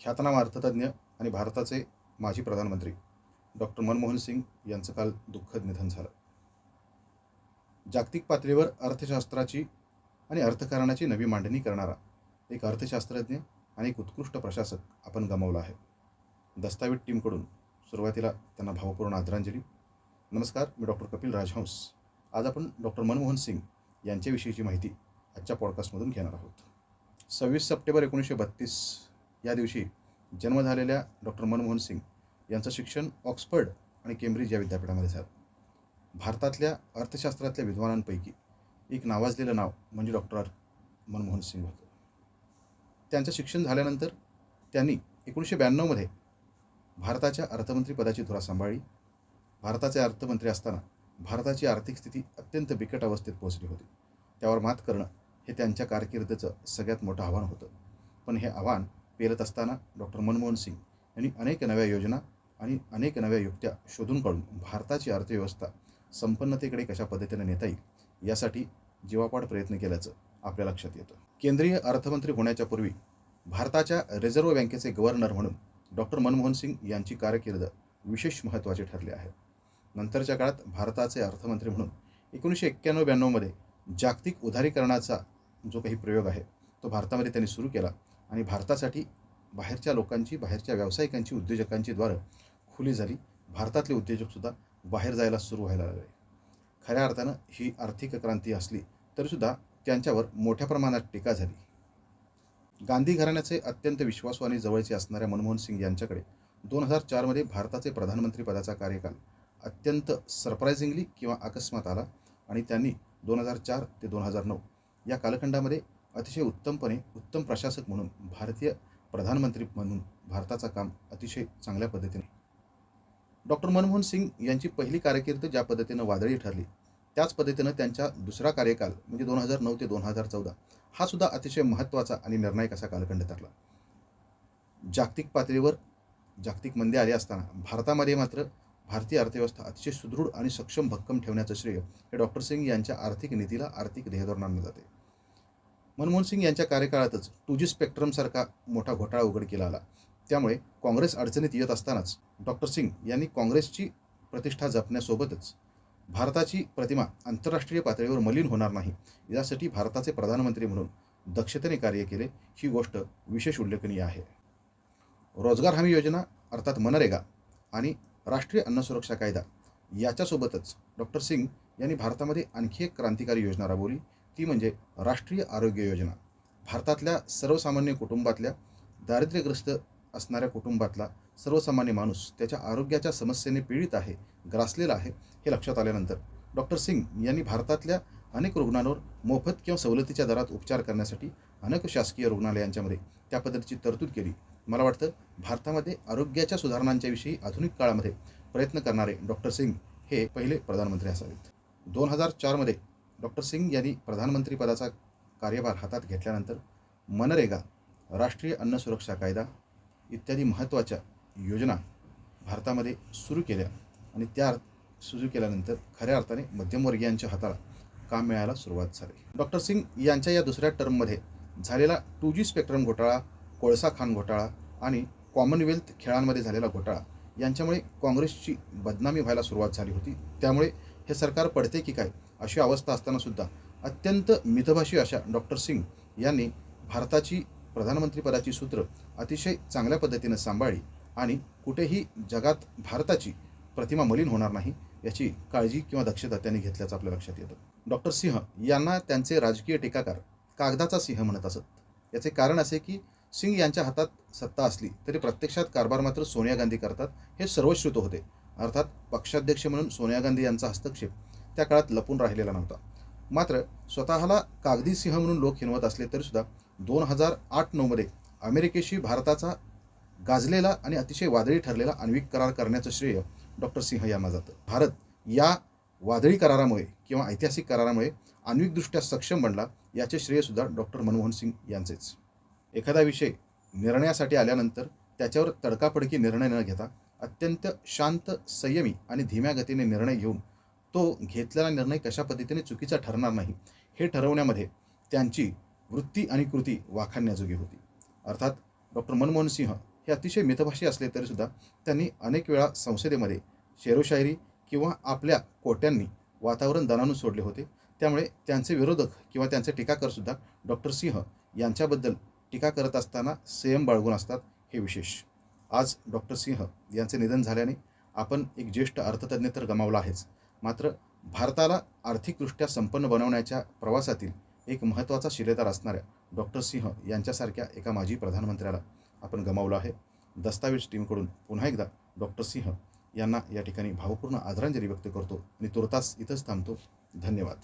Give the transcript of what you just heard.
ख्यातनाम अर्थतज्ञ आणि भारताचे माजी प्रधानमंत्री डॉक्टर मनमोहन सिंग यांचं काल दुःखद निधन झालं. जागतिक पातळीवर अर्थशास्त्राची आणि अर्थकारणाची नवी मांडणी करणारा एक अर्थशास्त्रज्ञ आणि एक उत्कृष्ट प्रशासक आपण गमावला आहे. दस्तावेज टीमकडून सुरुवातीला त्यांना भावपूर्ण आदरांजली. नमस्कार मी डॉक्टर कपिल राजहंस. आज आपण डॉक्टर मनमोहन सिंग यांच्याविषयीची माहिती आजच्या पॉडकास्टमधून घेणार आहोत. सव्वीस सप्टेंबर एकोणीसशे बत्तीस या दिवशी जन्म झालेल्या डॉक्टर मनमोहन सिंग यांचं शिक्षण ऑक्सफर्ड आणि केम्ब्रिज या विद्यापीठामध्ये झालं. भारतातल्या अर्थशास्त्रातल्या विद्वानांपैकी एक नावाजलेलं नाव म्हणजे डॉक्टर मनमोहन सिंग होतं. त्यांचं शिक्षण झाल्यानंतर त्यांनी एकोणीसशे ब्याण्णवमध्ये भारताच्या अर्थमंत्री पदाची धुरा सांभाळली. भारताचे अर्थमंत्री असताना भारताची आर्थिक स्थिती अत्यंत बिकट अवस्थेत पोहोचली होती. त्यावर मात करणं हे त्यांच्या कारकिर्दीचं सगळ्यात मोठं आव्हान होतं. पण हे आव्हान पेलत असताना डॉक्टर मनमोहन सिंग यांनी अनेक नव्या योजना आणि अनेक नव्या युक्त्या शोधून काढून भारताची अर्थव्यवस्था संपन्नतेकडे कशा पद्धतीने नेता येईल यासाठी जीवापाड प्रयत्न केल्याचं आपल्या लक्षात येतं. केंद्रीय अर्थमंत्री होण्याच्या पूर्वी भारताच्या रिझर्व्ह बँकेचे गव्हर्नर म्हणून डॉक्टर मनमोहन सिंग यांची कारकीर्द विशेष महत्त्वाचे ठरली आहे. नंतरच्या काळात भारताचे अर्थमंत्री म्हणून एकोणीसशे एक्क्याण्णव ब्याण्णवमध्ये जागतिक उदारीकरणाचा जो काही प्रयोग आहे तो भारतामध्ये त्यांनी सुरू केला. आणि भारतासाठी बाहेरच्या लोकांची बाहेरच्या व्यावसायिकांची उद्योजकांची द्वारं खुली झाली. भारतातले उद्योजकसुद्धा बाहेर जायला सुरू व्हायला लागले. खऱ्या अर्थानं ही आर्थिक क्रांती असली तरीसुद्धा त्यांच्यावर मोठ्या प्रमाणात टीका झाली. गांधी घराण्याचे अत्यंत विश्वासू आणि जवळचे असणाऱ्या मनमोहन सिंग यांच्याकडे दोन हजार चारमध्ये भारताचे प्रधानमंत्री पदाचा कार्यकाल अत्यंत सरप्रायझिंगली किंवा अकस्मात आला आणि त्यांनी दोन हजार चार ते दोन हजार नऊ या कालखंडामध्ये अतिशय उत्तमपणे उत्तम प्रशासक म्हणून भारतीय प्रधानमंत्री म्हणून भारताचं काम अतिशय चांगल्या पद्धतीने. डॉक्टर मनमोहन सिंग यांची पहिली कारकीर्द ज्या पद्धतीनं वादळी ठरली त्याच पद्धतीनं त्यांचा दुसरा कार्यकाल म्हणजे दोन हजार नऊ ते दोन हजार चौदा हा सुद्धा अतिशय महत्त्वाचा आणि निर्णायक असा कालखंड ठरला. जागतिक पातळीवर जागतिक मंदी आली असताना भारतामध्ये मात्र भारतीय अर्थव्यवस्था अतिशय सुदृढ आणि सक्षम भक्कम ठेवण्याचं श्रेय हे डॉक्टर सिंग यांच्या आर्थिक नीतीला आर्थिक ध्येयधोरणांना जाते. मनमोहन सिंग यांच्या कार्यकाळातच टू जी स्पेक्ट्रमसारखा मोठा घोटाळा उघड केला आला. त्यामुळे काँग्रेस अडचणीत येत असतानाच डॉक्टर सिंग यांनी काँग्रेसची प्रतिष्ठा जपण्यासोबतच भारताची प्रतिमा आंतरराष्ट्रीय पातळीवर मलिन होणार नाही यासाठी भारताचे प्रधानमंत्री म्हणून दक्षतेने कार्य केले ही गोष्ट विशेष उल्लेखनीय आहे. रोजगार हमी योजना अर्थात मनरेगा आणि राष्ट्रीय अन्न सुरक्षा कायदा याच्यासोबतच डॉक्टर सिंग यांनी भारतामध्ये आणखी एक क्रांतिकारी योजना राबवली ती म्हणजे राष्ट्रीय आरोग्य योजना. भारतातल्या सर्वसामान्य कुटुंबातल्या दारिद्र्यग्रस्त असणाऱ्या कुटुंबातला सर्वसामान्य माणूस त्याच्या आरोग्याच्या समस्येने पीडित आहे ग्रासलेला आहे हे लक्षात आल्यानंतर. डॉक्टर सिंग यांनी भारतातल्या अनेक रुग्णांवर मोफत किंवा सवलतीच्या दरात उपचार करण्यासाठी अनेक शासकीय रुग्णालयांच्यामध्ये त्या पद्धतीची तरतूद केली. मला वाटतं भारतामध्ये आरोग्याच्या सुधारणांच्याविषयी आधुनिक काळामध्ये प्रयत्न करणारे डॉक्टर सिंग हे पहिले प्रधानमंत्री असावेत. दोन हजार चारमध्ये डॉक्टर सिंग यांनी प्रधानमंत्रीपदाचा कार्यभार हातात घेतल्यानंतर मनरेगा राष्ट्रीय अन्न सुरक्षा कायदा इत्यादी महत्त्वाच्या योजना भारतामध्ये सुरू केल्या आणि त्या सुरू केल्यानंतर खऱ्या अर्थाने मध्यमवर्गीयांच्या हाताला काम मिळायला सुरुवात झाली. डॉक्टर सिंग यांच्या या दुसऱ्या टर्ममध्ये झालेला टू जी स्पेक्ट्रम घोटाळा कोळसा खान घोटाळा आणि कॉमनवेल्थ खेळांमध्ये झालेला घोटाळा यांच्यामुळे काँग्रेसची बदनामी व्हायला सुरुवात झाली होती. त्यामुळे हे सरकार पडते की काय? अशी अवस्था असतानासुद्धा अत्यंत मितभाषी अशा डॉक्टर सिंग यांनी भारताची प्रधानमंत्रीपदाची सूत्र अतिशय चांगल्या पद्धतीनं सांभाळली आणि कुठेही जगात भारताची प्रतिमा मलिन होणार नाही याची काळजी किंवा दक्षता त्यांनी घेतल्याचं आपल्या लक्षात येतं. डॉक्टर सिंह यांना त्यांचे राजकीय टीकाकार कागदाचा सिंह म्हणत असत. याचे कारण असे की सिंग यांच्या हातात सत्ता असली तरी प्रत्यक्षात कारभार मात्र सोनिया गांधी करतात हे सर्वश्रुत होते. अर्थात पक्षाध्यक्ष म्हणून सोनिया गांधी यांचा हस्तक्षेप त्या काळात लपून राहिलेला नव्हता. मात्र स्वतःला कागदी सिंह म्हणून लोक हिनवत असले तरीसुद्धा दोन हजार आठ नऊमध्ये अमेरिकेशी भारताचा गाजलेला आणि अतिशय वादळी ठरलेला आण्विक करार करण्याचं श्रेय डॉक्टर सिंह यांना जातं. भारत या वादळी करारामुळे किंवा ऐतिहासिक करारामुळे आण्विकदृष्ट्या सक्षम बनला याचे श्रेयसुद्धा डॉक्टर मनमोहन सिंग यांचेच. एखादा विषय निर्णयासाठी आल्यानंतर त्याच्यावर तडकाफडकी निर्णय न घेता अत्यंत शांत संयमी आणि धीम्या गतीने निर्णय घेऊन तो घेतलेला निर्णय कशा पद्धतीने चुकीचा ठरणार नाही हे ठरवण्यामध्ये त्यांची वृत्ती आणि कृती वाखाणण्याजोगी होती. अर्थात डॉक्टर मनमोहन सिंह हे अतिशय मितभाषी असले तरीसुद्धा त्यांनी अनेक वेळा संसदेमध्ये शेरोशायरी किंवा आपल्या कोट्यांनी वातावरण दणानून सोडले होते. त्यामुळे त्यांचे विरोधक किंवा त्यांचे टीकाकरसुद्धा डॉक्टर सिंह यांच्याबद्दल टीका करत असताना संयम बाळगून असतात हे विशेष. आज डॉक्टर सिंह यांचे निधन झाल्याने आपण एक ज्येष्ठ अर्थतज्ञ तर गमावला आहेच. मात्र भारताला आर्थिकदृष्ट्या संपन्न बनवण्याच्या प्रवासातील एक महत्त्वाचा शिलेदार असणाऱ्या डॉक्टर सिंह यांच्यासारख्या एका माजी प्रधानमंत्र्याला आपण गमावलं आहे. दस्तावेज टीमकडून पुन्हा एकदा डॉक्टर सिंह यांना या ठिकाणी भावपूर्ण आदरांजली व्यक्त करतो आणि तुर्तास इथंच थांबतो. धन्यवाद.